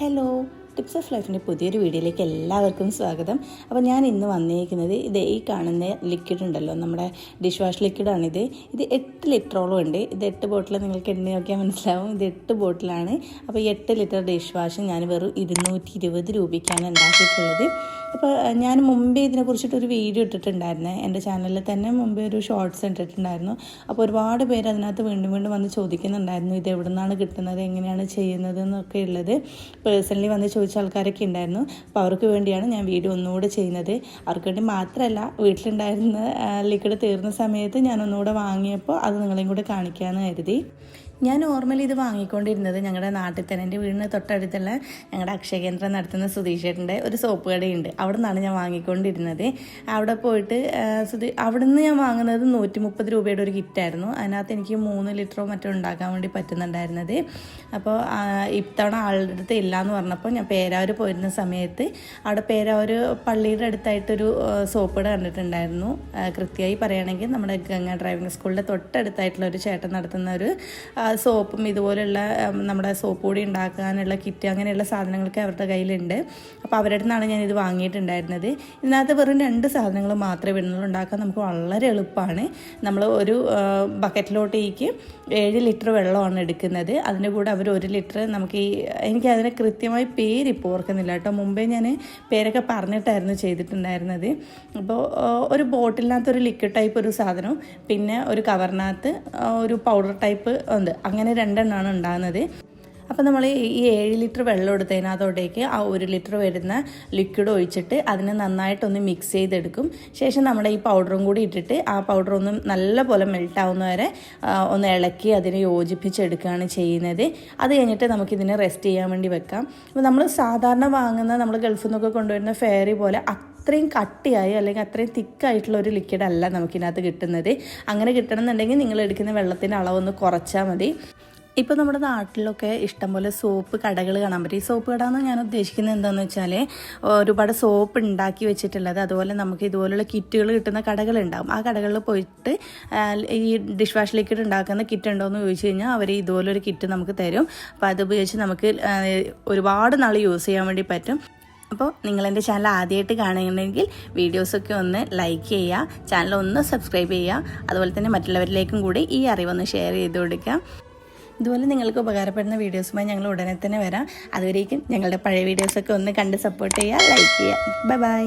Hello tips of ലൈഫിന്റെ പുതിയൊരു വീഡിയോയിലേക്ക് എല്ലാവർക്കും സ്വാഗതം. അപ്പോൾ ഞാൻ ഇന്ന് വന്നിരിക്കുന്നത് ഇത് ഈ കാണുന്ന ലിക്വിഡ് ഉണ്ടല്ലോ നമ്മുടെ ഡിഷ് വാഷ് ലിക്വിഡാണിത് ഇത്. എട്ട് ലിറ്ററോളം ഉണ്ട്. ഇത് എട്ട് ബോട്ടിൽ നിങ്ങൾക്ക് എണ്ണ നോക്കിയാൽ മനസ്സിലാവും. ഇത് എട്ട് ബോട്ടിലാണ് അപ്പോൾ എട്ട് ലിറ്റർ ഡിഷ് വാഷ് ഞാൻ വെറും ഇരുന്നൂറ്റി ഇരുപത് രൂപയ്ക്കാണ് ഉണ്ടാക്കിയിട്ടുള്ളത്. അപ്പോൾ ഞാൻ മുമ്പേ ഇതിനെക്കുറിച്ചിട്ട് ഒരു വീഡിയോ ഇട്ടിട്ടുണ്ടായിരുന്നേ. എന്റെ ചാനലിൽ തന്നെ മുമ്പേ ഒരു ഷോർട്സ് ഇട്ടിട്ടുണ്ടായിരുന്നു. അപ്പോൾ ഒരുപാട് പേര് അതിനകത്ത് വീണ്ടും വീണ്ടും വന്ന് ചോദിക്കുന്നുണ്ടായിരുന്നു ഇത് എവിടെ നിന്നാണ് കിട്ടുന്നത്? എങ്ങനെയാണ് ചെയ്യുന്നത്? എന്നൊക്കെ ഉള്ളത്. പേഴ്സണലി വന്ന് ചോദിച്ച ആൾക്കാരൊക്കെ ഉണ്ടായിരുന്നു. അപ്പോൾ അവർക്ക് വേണ്ടിയാണ് ഞാൻ വീഡിയോ ഒന്നുകൂടെ ചെയ്യുന്നത്. അവർക്ക് വേണ്ടി മാത്രമല്ല വീട്ടിലുണ്ടായിരുന്ന ലിക്വിഡ് തീർന്ന സമയത്ത് ഞാൻ ഒന്നുകൂടെ വാങ്ങിയപ്പോൾ അത് നിങ്ങളെയും കൂടെ കാണിക്കാമെന്ന് കരുതി. ഞാൻ നോർമലി ഇത് വാങ്ങിക്കൊണ്ടിരുന്നത് ഞങ്ങളുടെ നാട്ടിൽ തന്നെ എന്റെ വീടിന് തൊട്ടടുത്തുള്ള ഞങ്ങളുടെ അക്ഷയകേന്ദ്രം നടത്തുന്ന സുധീഷേട്ടന്റെ ഒരു സോപ്പ് കടയുണ്ട്. അവിടെ നിന്നാണ് ഞാൻ വാങ്ങിക്കൊണ്ടിരുന്നത്. അവിടെ പോയിട്ട് സുധീ അവിടെ നിന്ന് ഞാൻ വാങ്ങുന്നത് നൂറ്റി മുപ്പത് രൂപയുടെ ഒരു കിറ്റായിരുന്നു. അതിനകത്ത് എനിക്ക് മൂന്ന് ലിറ്ററോ മറ്റോ ഉണ്ടാക്കാൻ വേണ്ടി പറ്റുന്നുണ്ടായിരുന്നത്. അപ്പോൾ ഇത്തവണ ആളുടെ അടുത്ത് ഇല്ല എന്ന് പറഞ്ഞപ്പോൾ ഞാൻ പേരാവൂർ പോയിരുന്ന സമയത്ത് അവിടെ പേരാവൂർ പള്ളിയുടെ അടുത്തായിട്ടൊരു കട കണ്ടിട്ടുണ്ടായിരുന്നു. കൃത്യമായി പറയുകയാണെങ്കിൽ നമ്മുടെ ഗംഗ ഡ്രൈവിംഗ് സ്കൂളിന്റെ തൊട്ടടുത്തായിട്ടുള്ള ഒരു ചേട്ടൻ നടത്തുന്ന ഒരു സോപ്പും ഇതുപോലെയുള്ള നമ്മുടെ സോപ്പ് പൊടി ഉണ്ടാക്കാനുള്ള കിറ്റ് അങ്ങനെയുള്ള സാധനങ്ങളൊക്കെ അവരുടെ കയ്യിലുണ്ട്. അപ്പോൾ അവരുടെ നിന്നാണ് ഞാൻ ഇത് വാങ്ങിയിട്ടുണ്ടായിരുന്നത്. ഇതിനകത്ത് വെറും രണ്ട് സാധനങ്ങൾ മാത്രമേ വരുന്നുള്ളൂ. ഉണ്ടാക്കാൻ നമുക്ക് വളരെ എളുപ്പമാണ്. നമ്മൾ ഒരു ബക്കറ്റിലോട്ടേക്ക് ഏഴ് ലിറ്റർ വെള്ളമാണ് എടുക്കുന്നത്. അതിന്റെ കൂടെ അവർ ഒരു ലിറ്റർ നമുക്ക് ഈ എനിക്ക് അതിനെ കൃത്യമായി പേര് ഇപ്പോൾ ഓർക്കുന്നില്ല കേട്ടോ. മുമ്പേ ഞാൻ പേരൊക്കെ പറഞ്ഞിട്ടായിരുന്നു ചെയ്തിട്ടുണ്ടായിരുന്നത്. അപ്പോൾ ഒരു ബോട്ടിലിനകത്ത് ഒരു ലിക്വിഡ് ടൈപ്പ് ഒരു സാധനം പിന്നെ ഒരു കവറിനകത്ത് ഒരു പൗഡർ ടൈപ്പ് ഉണ്ട്. അങ്ങനെ രണ്ടെണ്ണമാണ് ഉണ്ടാകുന്നത്. അപ്പോൾ നമ്മൾ ഈ ഏഴ് ലിറ്റർ വെള്ളം എടുത്തതിനകത്തോട്ടേക്ക് ആ ഒരു ലിറ്റർ വരുന്ന ലിക്വിഡ് ഒഴിച്ചിട്ട് അതിനെ നന്നായിട്ടൊന്ന് മിക്സ് ചെയ്തെടുക്കും. ശേഷം നമ്മുടെ ഈ പൗഡറും കൂടി ഇട്ടിട്ട് ആ പൗഡർ ഒന്ന് നല്ലപോലെ മെൽറ്റ് ആവുന്ന വരെ ഒന്ന് ഇളക്കി അതിനെ യോജിപ്പിച്ചെടുക്കുകയാണ് ചെയ്യുന്നത്. അത് കഴിഞ്ഞിട്ട് നമുക്കിതിനെ റെസ്റ്റ് ചെയ്യാൻ വേണ്ടി വെക്കാം. അപ്പോൾ നമ്മൾ സാധാരണ വാങ്ങുന്ന നമ്മൾ ഗൾഫിൽ നിന്നൊക്കെ കൊണ്ടുവരുന്ന ഫെയറി പോലെ അത്രയും കട്ടിയായി അല്ലെങ്കിൽ അത്രയും തിക്കായിട്ടുള്ള ഒരു ലിക്വിഡ് അല്ല നമുക്കിതിനകത്ത് കിട്ടുന്നത്. അങ്ങനെ കിട്ടണമെന്നുണ്ടെങ്കിൽ നിങ്ങൾ എടുക്കുന്ന വെള്ളത്തിന്റെ അളവൊന്ന് കുറച്ചാൽ മതി. ഇപ്പോൾ നമ്മുടെ നാട്ടിലൊക്കെ ഇഷ്ടംപോലെ സോപ്പ് കടകൾ കാണാൻ പറ്റും. ഈ സോപ്പ് കട എന്ന് ഞാൻ ഉദ്ദേശിക്കുന്നത് എന്താണെന്ന് വെച്ചാൽ ഒരുപാട് സോപ്പ് ഉണ്ടാക്കി വെച്ചിട്ടുള്ളത്. അതുപോലെ നമുക്ക് ഇതുപോലുള്ള കിറ്റുകൾ കിട്ടുന്ന കടകളുണ്ടാകും ആ കടകളിൽ പോയിട്ട് ഈ ഡിഷ് വാഷ് ലിക്വിഡ് ഉണ്ടാക്കുന്ന കിറ്റ് ഉണ്ടോ എന്ന് ചോദിച്ചു കഴിഞ്ഞാൽ അവർ ഇതുപോലൊരു കിറ്റ് നമുക്ക് തരും. അപ്പോൾ അത് ഉപയോഗിച്ച് നമുക്ക് ഒരുപാട് നാൾ യൂസ് ചെയ്യാൻ വേണ്ടി പറ്റും. അപ്പോൾ നിങ്ങൾ എന്റെ ചാനൽ ആദ്യമായിട്ട് കാണുന്നുണ്ടെങ്കിൽ വീഡിയോസൊക്കെ ഒന്ന് ലൈക്ക് ചെയ്യുക ചാനൽ ഒന്ന് സബ്സ്ക്രൈബ് ചെയ്യുക അതുപോലെ തന്നെ മറ്റുള്ളവരിലേക്കും കൂടി ഈ അറിവൊന്ന് ഷെയർ ചെയ്ത് കൊടുക്കുക. ഇതുപോലെ നിങ്ങൾക്ക് ഉപകാരപ്പെടുന്ന വീഡിയോസുമായി ഞങ്ങൾ ഉടനെ തന്നെ വരാം. അതുവരേക്കും ഞങ്ങളുടെ പഴയ വീഡിയോസൊക്കെ ഒന്ന് കണ്ട് സപ്പോർട്ട് ചെയ്യുക ലൈക്ക് ചെയ്യുക. Bye bye